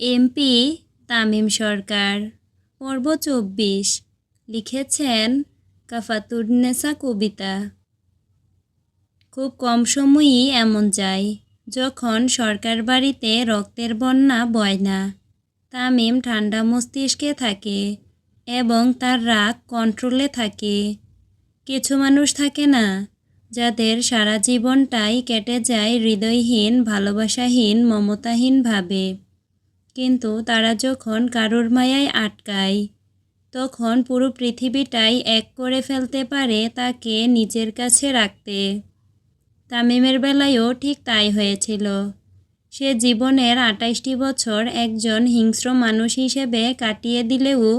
MP Tamim সরকার, পর্ব চব্বিশ, লিখেছেন কাফাতুন্নেসা কবিতা। খুব কম সময়ই এমন যায় যখন সরকার বাড়িতে রক্তের বন্যা বয় না। তামিম ঠান্ডা মস্তিষ্কে থাকে এবং তার রাগ কন্ট্রোলে থাকে। কিছু মানুষ থাকে না যাদের সারা জীবনটাই কেটে যায় হৃদয়হীন, ভালোবাসাহীন, মমতাহীন ভাবে। কিন্তু তারা যখন কারোর মায়ায় আটকায়, তখন পুরো পৃথিবীটাই এক করে ফেলতে পারে তাকে নিজের কাছে রাখতে। তামিমের বেলায়ও ঠিক তাই হয়েছিল। সে জীবনের আটাইশটি বছর একজন হিংস্র মানুষ হিসেবে কাটিয়ে দিলেও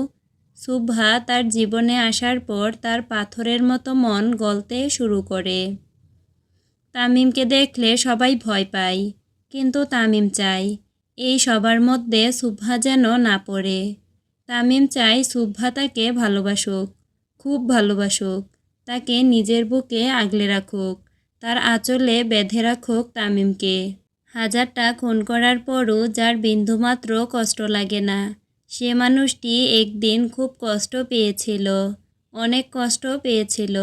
সুভা তার জীবনে আসার পর তার পাথরের মতো মন গলতে শুরু করে। তামিমকে দেখলে সবাই ভয় পায়, কিন্তু তামিম চায় এই সবার মধ্যে সুভা যেন না পড়ে। তামিম চাই সুভা তাকে ভালোবাসুক, খুব ভালোবাসুক। তাকে নিজের বুকে আগলে রাখুক, তার আঁচলে বেঁধে রাখুক তামিমকে। হাজারটা খুন করার পরও যার বিন্দুমাত্র কষ্ট লাগে না, সে মানুষটি একদিন খুব কষ্ট পেয়েছিল, অনেক কষ্ট পেয়েছিল।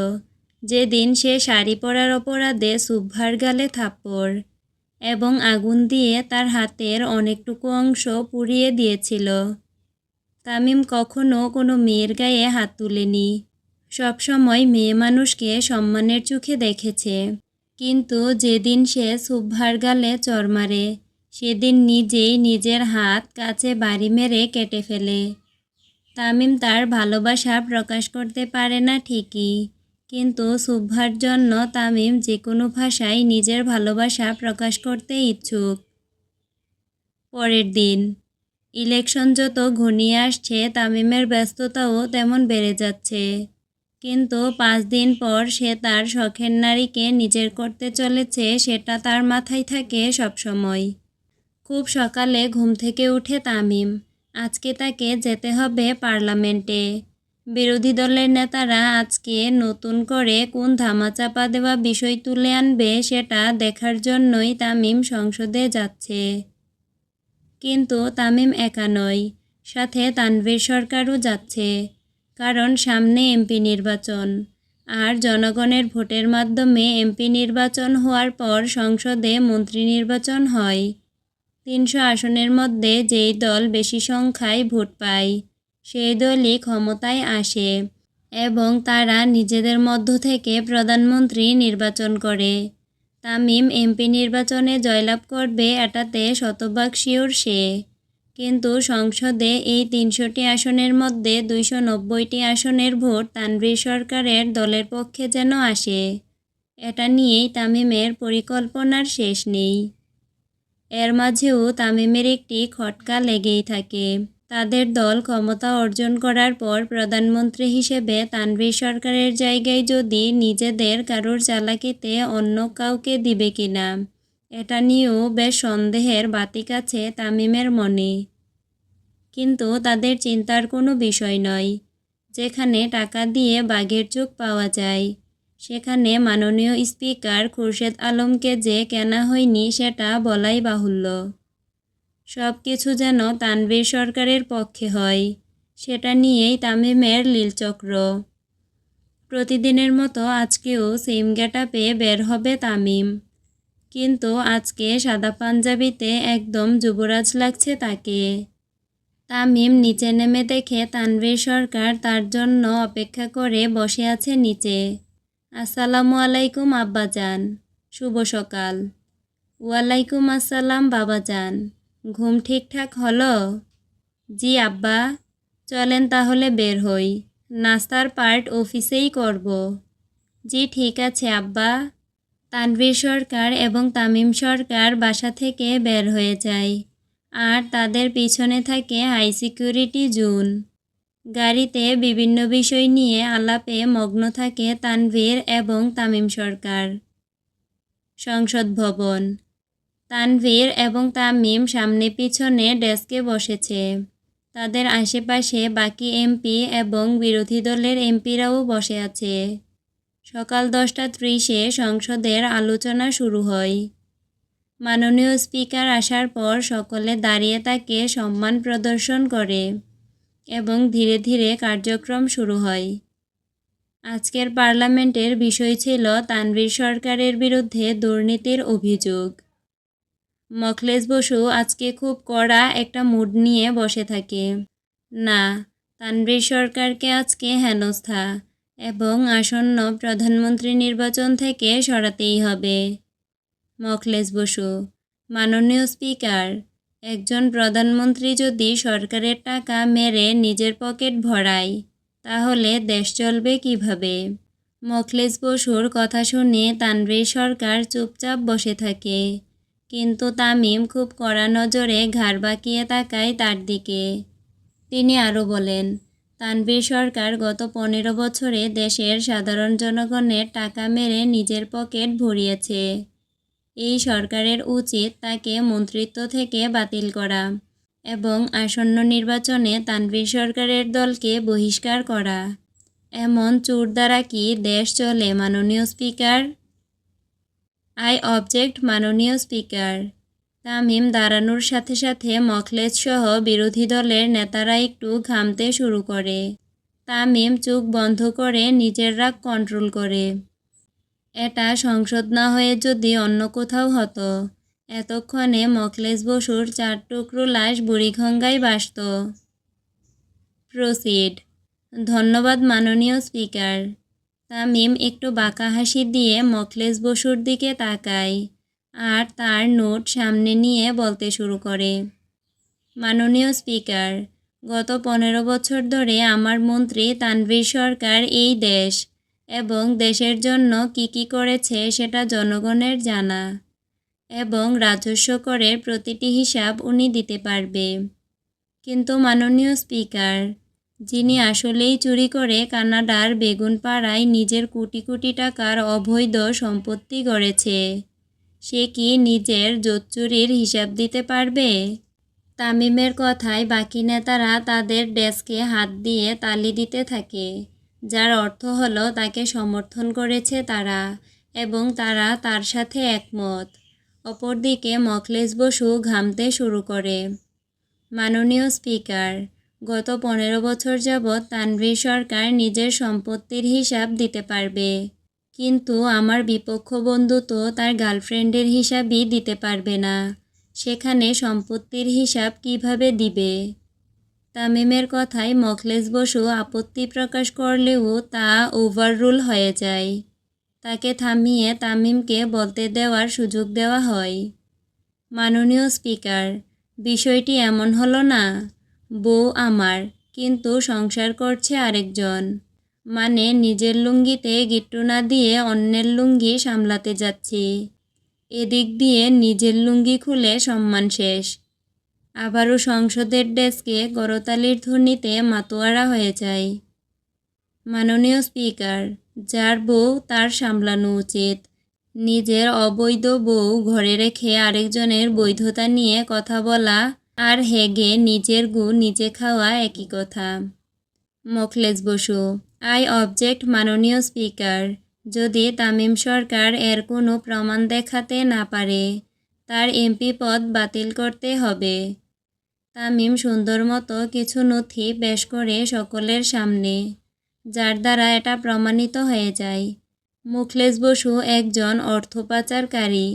যেদিন সে শাড়ি পরার অপরাধে সুভার গালে থাপ্পড় এবং আগুন দিয়ে তার হাতের অনেকটুকু অংশ পুড়িয়ে দিয়েছিল। তামিম কখনো কোনো মেয়ের গায়ে হাত তুলেনি। সবসময় মেয়ে মানুষকে সম্মানের চোখে দেখেছে। কিন্তু যেদিন সে সুভার গালে চর মারে, সেদিন নিজেই নিজের হাত কাছে বাড়ি মেরে কেটে ফেলে। তামিম তার ভালোবাসা প্রকাশ করতে পারে না ঠিকই। কিন্তু সুভার জন্য তামিম যে কোনো ভাষায় নিজের ভালোবাসা প্রকাশ করতে ইচ্ছুক। পরের দিন, ইলেকশন যত ঘনিয়ে আসছে, তামিমের ব্যস্ততাও তেমন বেড়ে যাচ্ছে। কিন্তু পাঁচ দিন পর সে তার শখের নারীকে নিজের করতে চলেছে, সেটা তার মাথায় থাকে সবসময়। খুব সকালে ঘুম থেকে উঠে তামিম, আজকে তাকে যেতে হবে পার্লামেন্টে। বিরোধী দলের নেতারা আজকে নতুন করে কোন ধামাচাপা দেওয়া বিষয় তুলে আনবে সেটা দেখার জন্যই তামিম সংসদে যাচ্ছে। কিন্তু তামিম একা নয়, সাথে তানভীর সরকারও যাচ্ছে, কারণ সামনে এমপি নির্বাচন। আর জনগণের ভোটের মাধ্যমে এমপি নির্বাচন হওয়ার পর সংসদে মন্ত্রী নির্বাচন হয়। তিনশো আসনের মধ্যে যেই দল বেশি সংখ্যায় ভোট পায় সেই দলই ক্ষমতায় আসে এবং তারা নিজেদের মধ্য থেকে প্রধানমন্ত্রী নির্বাচন করে। তামিম এমপি নির্বাচনে জয়লাভ করবে এটাতে শতভাগ শিওর সে। কিন্তু সংসদে এই তিনশোটি আসনের মধ্যে দুইশো নব্বইটি আসনের ভোট তানভীর সরকারের দলের পক্ষে যেন আসে, এটা নিয়েই তামিমের পরিকল্পনার শেষ নেই। এর মাঝেও তামিমের একটি খটকা লেগেই থাকে। তাদের দল ক্ষমতা অর্জন করার পর প্রধানমন্ত্রী হিসেবে তানভীর সরকারের জায়গায় যদি নিজেদের কারোর চালাকিতে অন্য কাউকে দিবে কিনা, এটা নিয়েও বেশ সন্দেহের বাতিক আছে তামিমের মনে। কিন্তু তাদের চিন্তার কোনো বিষয় নয়। যেখানে টাকা দিয়ে বাঘের চোখ পাওয়া যায়, সেখানে মাননীয় স্পিকার খুরশেদ আলমকে যে কেনা হয়নি সেটা বলাই বাহুল্য। সব কিছু যেন তানভীর সরকারের পক্ষে হয়, সেটা নিয়েই তামিমের লীলচক্র প্রতিদিনের মতো আজকেও সেম গেটাপে বের হবে তামিম। কিন্তু আজকে সাদা পাঞ্জাবিতে একদম যুবরাজ লাগছে তাকে। তামিম নিচে নেমে দেখে তানভীর সরকার তার জন্য অপেক্ষা করে বসে আছে নিচে। আসসালামু আলাইকুম, আব্বাজান। শুভ সকাল। ওয়ালাইকুম আসসালাম, বাবাজান। ঘুম ঠিকঠাক হলো? জি আব্বা, চলেন তাহলে বের হই। নাস্তার পার্ট অফিসেই করব। জি ঠিক আছে আব্বা। তানভীর সরকার এবং তামিম সরকার বাসা থেকে বের হয়ে যায়। আর তাদের পিছনে থাকে হাই সিকিউরিটি জোন। গাড়িতে বিভিন্ন বিষয় নিয়ে আলাপে মগ্ন থাকে তানভীর এবং তামিম সরকার। সংসদ ভবন। তানভীর এবং তামিম সামনে পিছনে ডেস্কে বসেছে। তাদের আশেপাশে বাকি এমপি এবং বিরোধী দলের এমপিরাও বসে আছে। সকাল দশটা ত্রিশে সংসদের আলোচনা শুরু হয়। মাননীয় স্পিকার আসার পর সকলে দাঁড়িয়ে তাকে সম্মান প্রদর্শন করে এবং ধীরে ধীরে কার্যক্রম শুরু হয়। আজকের পার্লামেন্টের বিষয় ছিল তানভীর সরকারের বিরুদ্ধে দুর্নীতির অভিযোগ। মখলেস বসু আজকে খুব কড়া একটা মুড নিয়ে বসে থাকে। না, তানভীর সরকারকে আজকে হেনস্থা এবং আসন্ন প্রধানমন্ত্রী নির্বাচন থেকে সরাতেই হবে। মখলেস বসু, মাননীয় স্পিকার, একজন প্রধানমন্ত্রী যদি সরকারের টাকা মেরে নিজের পকেট ভরায়, তাহলে দেশ চলবে কীভাবে? মখলেস বসুর কথা শুনে তানভীর সরকার চুপচাপ বসে থাকে। কিন্তু তামিম খুব কড়া নজরে ঘাড় বাঁকিয়ে তাকায় তার দিকে। তিনি আরও বলেন, তানভীর সরকার গত পনেরো বছরে দেশের সাধারণ জনগণের টাকা মেরে নিজের পকেট ভরিয়েছে। এই সরকারের উচিত তাকে মন্ত্রিত্ব থেকে বাতিল করা এবং আসন্ন নির্বাচনে তানভীর সরকারের দলকে বহিষ্কার করা। এমন চোর দ্বারা কি দেশ চলে, মাননীয় স্পিকার? আই অবজেক্ট মাননীয় স্পিকার। তামিম দাঁড়ানোর সাথে সাথে মখলেজ সহ বিরোধী দলের নেতারা একটু ঘামতে শুরু করে। তামিম চোখ বন্ধ করে নিজের রাগ কন্ট্রোল করে। এটা সংসদ না হয়ে যদি অন্য কোথাও হতো। এতক্ষণে মখলেজ বসুর চার টুকরো লাশ বুড়িঘঙ্গায় বাসত। প্রসিড ধন্যবাদ মাননীয় স্পিকার। তামিম একটু বাঁকা হাসি দিয়ে মখলেজ বসুর দিকে তাকায় আর তার নোট সামনে নিয়ে বলতে শুরু করে। মাননীয় স্পিকার, গত পনেরো বছর ধরে আমার মন্ত্রী তানভীর সরকার এই দেশ এবং দেশের জন্য কি কি করেছে সেটা জনগণের জানা এবং রাজস্ব করের প্রতিটি হিসাব উনি দিতে পারবে। কিন্তু মাননীয় স্পিকার যিনি আসলেই চুরি করে কানাডার বেগুনপাড়ায় নিজের কোটি কোটি টাকার অবৈধ সম্পত্তি গড়েছে, সে কি নিজের জোচ্চুরির হিসাব দিতে পারবে? তামিমের কথায় বাকি নেতারা তাদের ডেস্কে হাত দিয়ে তালি দিতে থাকে, যার অর্থ হলো তাকে সমর্থন করেছে তারা এবং তারা তার সাথে একমত। অপরদিকে মখলেস বসু ঘামতে শুরু করে। মাননীয় স্পিকার গত পনেরো বছর যাবৎ তানভীর সরকার নিজের সম্পত্তির হিসাব দিতে পারবে। কিন্তু আমার বিপক্ষ বন্ধু তো তার গার্লফ্রেন্ডের হিসাবই দিতে পারবে না। সেখানে সম্পত্তির হিসাব কীভাবে দিবে? তামিমের কথায় মখলেস বসু আপত্তি প্রকাশ করলেও তা ওভাররুল হয়ে যায়। তাকে থামিয়ে তামিমকে বলতে দেওয়ার সুযোগ দেওয়া হয়। মাননীয় স্পিকার, বিষয়টি এমন হলো না? বউ আমার, কিন্তু সংসার করছে আরেকজন। মানে নিজের লুঙ্গিতে গিট্টু না দিয়ে অন্যের লুঙ্গি সামলাতে যাচ্ছি। এদিক দিয়ে নিজের লুঙ্গি খুলে সম্মান শেষ। আবারও সংসদের ডেস্কে করতালির ধ্বনিতে মাতোয়ারা হয়ে যায় মাননীয় স্পিকার, যার বউ তার সামলানো উচিত। নিজের অবৈধ বউ ঘরে রেখে আরেকজনের বৈধতা নিয়ে কথা বলা আর হেগে নিজের গু নিজে খাওয়া একই কথা। মখলেজ বসু, আই অবজেক্ট মাননীয় স্পিকার, যদি তামিম সরকার এর কোনো প্রমাণ দেখাতে না পারে, তার এমপি পদ বাতিল করতে হবে। তামিম সুন্দর মতো কিছু নথি পেশ করে সকলের সামনে, যার দ্বারা এটা প্রমাণিত হয়ে যায়। মুখলেস বসু একজন অর্থ পাচারকারী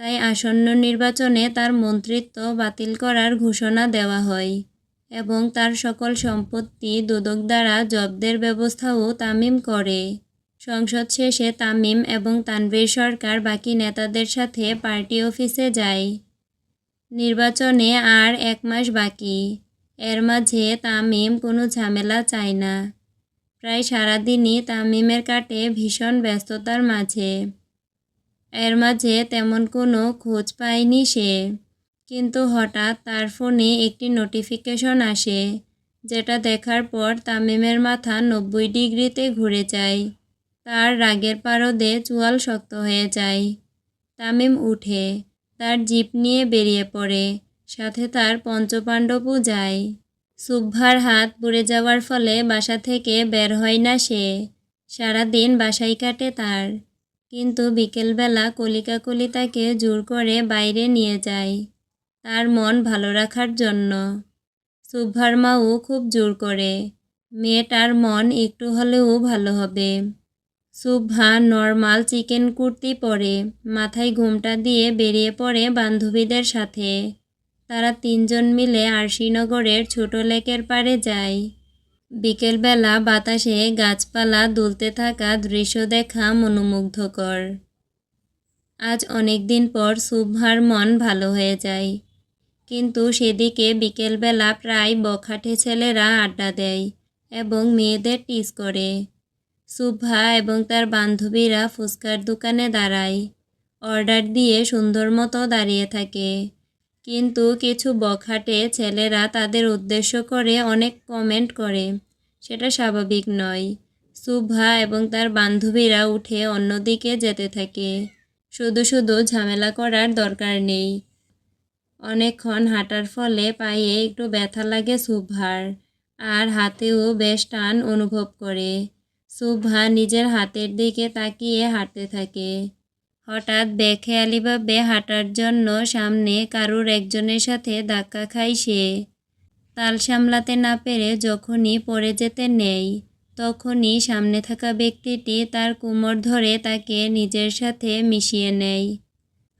তাই আসন্ন নির্বাচনে তার মন্ত্রিত্ব বাতিল করার ঘোষণা দেওয়া হয় এবং তার সকল সম্পত্তি দুদক দ্বারা জব্দের ব্যবস্থাও তামিম করে। সংসদ শেষে তামিম এবং তানভীর সরকার বাকি নেতাদের সাথে পার্টি অফিসে যায়। নির্বাচনে আর এক মাস বাকি। এর মাঝে তামিম কোনো ঝামেলা চায় না। প্রায় সারাদিনই তামিমের কাটে ভীষণ ব্যস্ততার মাঝে। এর মাঝে তেমন কোনো খোঁজ পায়নি সে। কিন্তু হঠাৎ তার ফোনে একটি নোটিফিকেশন আসে, যেটা দেখার পর তামিমের মাথা নব্বই ডিগ্রিতে ঘুরে যায়। তার রাগের পারদে চুয়াল শক্ত হয়ে যায়। তামিম উঠে, তার জিপ নিয়ে বেরিয়ে পড়ে, সাথে তার পঞ্চপাণ্ডবও যায়। সুব্ভার হাত পুড়ে যাওয়ার ফলে বাসা থেকে বের হয় না সে। সারাদিন বাসায় কাটে তার। কিন্তু বিকেলবেলা কলিকা কলি তাকে জোর করে বাইরে নিয়ে যায়। তার মন ভালো রাখার জন্য। শুভ্রার মাও খুব জোর করে। মেয়েটার মন একটু হলেও ভালো হবে। শুভ্রা নর্মাল চিকেন কুর্তি পরে, মাথায় ঘুমটা দিয়ে বেরিয়ে পড়ে বান্ধবীদের সাথে। তারা তিনজন মিলে আরশিনগরের ছোট লেকের পাড়ে যায়। বিকেলবেলা বাতাসে গাছপালা দুলতে থাকা দৃশ্য দেখা মনোমুগ্ধকর। আজ অনেক দিন পর শুভ্রার মন ভালো হয়ে যায়। কিন্তু সেদিকে বিকেলবেলা প্রায় বখাটে ছেলেরা আড্ডা দেয় এবং মেয়েদের টিস করে। শুভ্রা এবং তার বান্ধবীরা ফুচকার দোকানে দাঁড়ায়। অর্ডার দিয়ে সুন্দর মতো দাঁড়িয়ে থাকে। কিন্তু কিছু বখাটে ছেলেরা তাদের উদ্দেশ্য করে অনেক কমেন্ট করে। সেটা স্বাভাবিক নয়। শুভ্রা এবং তার বান্ধবীরা উঠে অন্যদিকে যেতে থাকে। শুধু শুধু ঝামেলা করার দরকার নেই। অনেকক্ষণ হাঁটার ফলে পায়ে একটু ব্যথা লাগে শুভ্রার আর হাতেও বেশ টান অনুভব করে। শুভ্রা নিজের হাতের দিকে তাকিয়ে হাঁটতে থাকে। হঠাৎ বেখেয়ালিভাবে হাঁটার জন্য সামনে কারুর একজনের সাথে ধাক্কা খায় সে। তাল সামলাতে না পেরে যখনই পড়ে যেতে নেই, তখনই সামনে থাকা ব্যক্তিটি তার কোমর ধরে তাকে নিজের সাথে মিশিয়ে নেয়।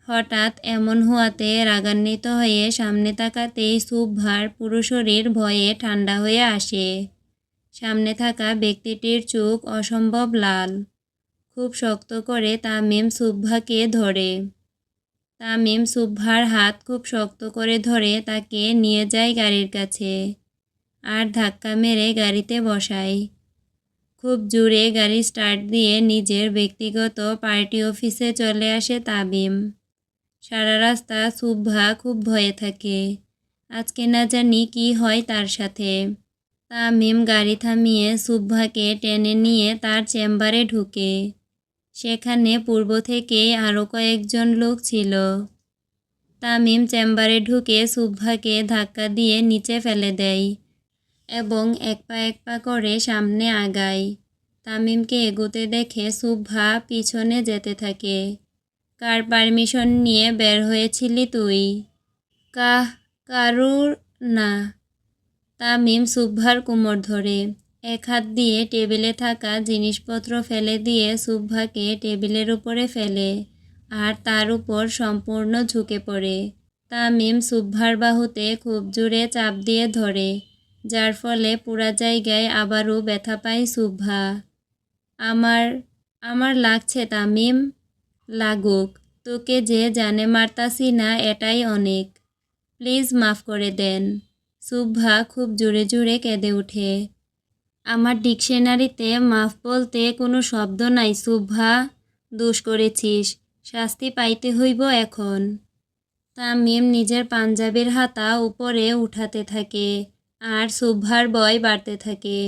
হঠাৎ এমন হওয়াতে রাগান্বিত হয়ে সামনে তাকাতেই শুভ্রার পুরো শরীর ভয়ে ঠান্ডা হয়ে আসে। সামনে থাকা ব্যক্তিটির চোখ অসম্ভব লাল। খুব শক্ত করে তামিম শুভ্রাকে ধরে। তামিম শুভ্রার হাত খুব শক্ত করে ধরে তাকে নিয়ে যায় গাড়ির কাছে আর ধাক্কা মেরে গাড়িতে বসায়। খুব জোরে গাড়ি স্টার্ট দিয়ে নিজের ব্যক্তিগত পার্টি অফিসে চলে আসে তামিম। সারা রাস্তা শুভ্রা খুব ভয়ে থাকে। আজকে না জানি কি হয় তার সাথে। তামিম গাড়ি থামিয়ে শুভ্রাকে টেনে নিয়ে তার চেম্বারে ঢুকে। সেখানে পূর্ব থেকে আরও কয়েকজন লোক ছিল। তামিম চেম্বারে ঢুকে শুভ্রাকে ধাক্কা দিয়ে নিচে ফেলে দেয় এবং এক পা এক পা করে সামনে আগায়। তামিমকে এগোতে দেখে শুভ্রা পিছনে যেতে থাকে। কার পারমিশন নিয়ে বের হয়েছিলি তুই? কাহ, কারুর না। তামিম শুভ্রার কোমর ধরে এক হাত দিয়ে টেবিলে থাকা জিনিসপত্র ফেলে দিয়ে শুভ্রাকে টেবিলের উপরে ফেলে আর তার উপর সম্পূর্ণ ঝুঁকে পড়ে। তামিম শুভ্রার বাহুতে খুব জোরে চাপ দিয়ে ধরে, যার ফলে পুরা জায়গায় আবারও ব্যথা পায় শুভ্রা আমার আমার লাগছে তামিম, লাগুক, তোকে যে জানে মারতাসি না এটাই অনেক। প্লিজ মাফ করে দেন। শুভ্রা খুব জোরে জোরে কেঁদে ওঠে। আমার ডিকশনারিতে মাফ বলতে কোনো শব্দ নাই শুভা দোষ করেছিস। শাস্তি পাইতে হইব এখন। তা মেম নিজের পাঞ্জাবের হাতা উপরে উঠাতে থাকে, আর সুভার বয় বাড়তে থাকে।